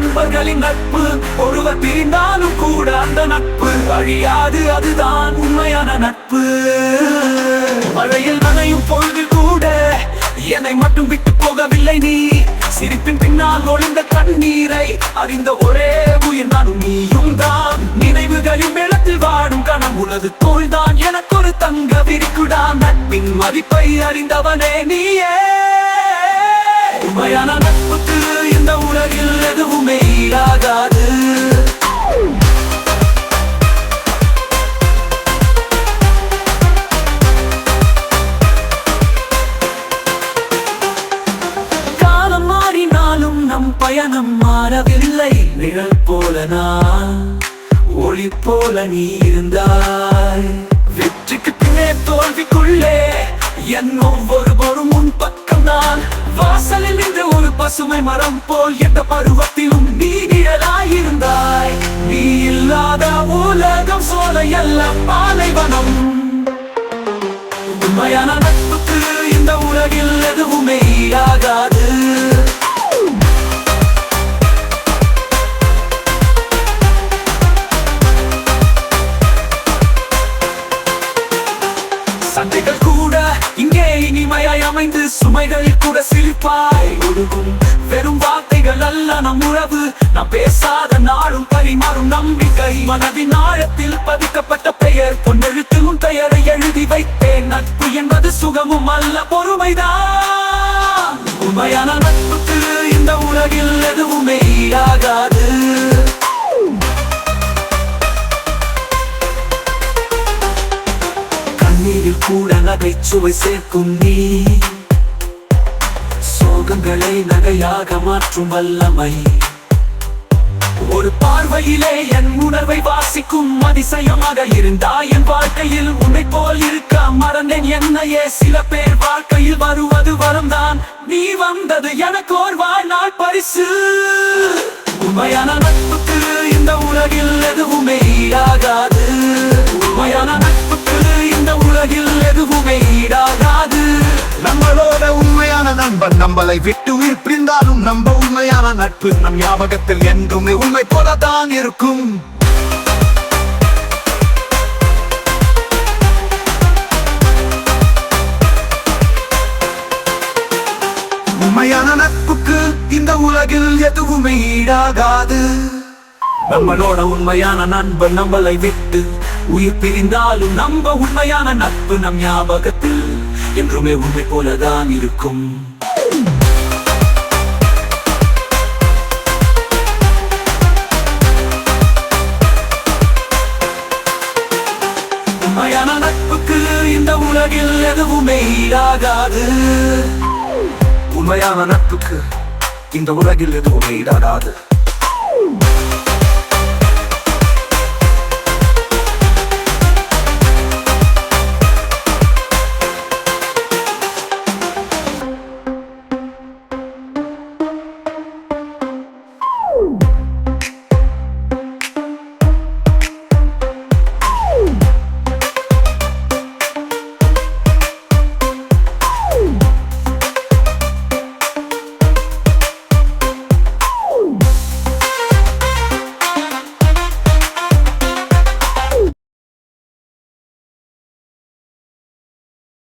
நண்பர்களின் நட்பு. ஒருவர் பிரிந்தாலும் கூட அந்த நட்பு அழியாது அதுதான் உண்மையான நட்பு. மழையில் நனையும் பொழுது கூட என்னை மட்டும் விட்டு போகவில்லை நீ. சிரிப்பின் பின்னால் ஒளிந்த கண்ணீரை அறிந்த ஒரே உயிர் நானும் நீயும் தான். நினைவுகளின் மேளத்தில் வாடும் கணம் உனது தோல்தான் எனக்கு ஒரு தங்க விரிக்குடா நட்பின் மதிப்பை அறிந்தவனே நீயே. உண்மையான நட்புக்கு உலகில் எதுவுமே ஈடாகாது காலம் மாறினாலும் நம் பயணம் மாறவில்லை. நிழல் போல நான் ஒளி போல நீ இருந்தாய். வெற்றிக்கு பின்னே தோல்விக்குள்ளே என் ஒவ்வொரு பசுமை மரம் போல் எந்த பருவத்திலும் நீ நிழலாயிருந்தாய் நீ இல்லாத உலகம் சோலையல்ல பாலைவனம். உண்மையான நட்புக்கு இந்த உலகில் எதுவுமே ஆகாது. அமைந்து சுமைகளில் கூட சிரிப்பாய். ஒழுகும் வெறும் வார்த்தைகள் அல்ல நம் உறவு. நாம் பேசாத நாளும் பரிமாறும் நம்பிக்கை. மனதின் ஆழத்தில் பதிக்கப்பட்ட பெயர். பொன்னெழுத்தும் பெயரை எழுதி வைத்தேன் நட்பு என்பது சுகமும் அல்ல பொறுமைதான். உண்மையான நட்புக்கு இந்த உலகில் எதுவுமே ஈடாகாது. கண்ணீரில் கூட நகைச்சுவை சேர்க்கும் நீ. சோகங்களை நகையாக மாற்றும் வல்லமை. ஒரு பார்வையிலே என் உணர்வை வாசிக்கும் அதிசயமாக இருந்தா என் வாழ்க்கையில் உன்னை போல் இருக்க மறந்தேன். என்னையே சில பேர் வாழ்க்கையில் வருவது வரம்தான். நீ வந்தது எனக்கு ஒரு வாழ்நாள் பரிசு. உண்மையான நட்புக்கு இந்த உலகில் எதுவுமே உண்மையான நண்பன் நம்மளை விட்டு உயிர் பிரிந்தாலும் நம்ம உண்மையான நட்பு நம் ஞாபகத்தில் என்றுமே உண்மை போலதான் இருக்கும். உண்மையான நட்புக்கு இந்த உலகில் எதுவுமே ஈடாகாது. நம்மளோட உண்மையான நண்பன் நம்மளை விட்டு உயிர் பிரிந்தாலும் நம்ம உண்மையான நட்பு நம் ஞாபகத்தில். என்றுமே உண்மை போலதான் இருக்கும். உண்மையான நட்புக்கு இந்த உலகில் எதுவுமே ஈடாகாது. உண்மையான நட்புக்கு இந்த உலகில் எதுவுமே ஈடாகாது.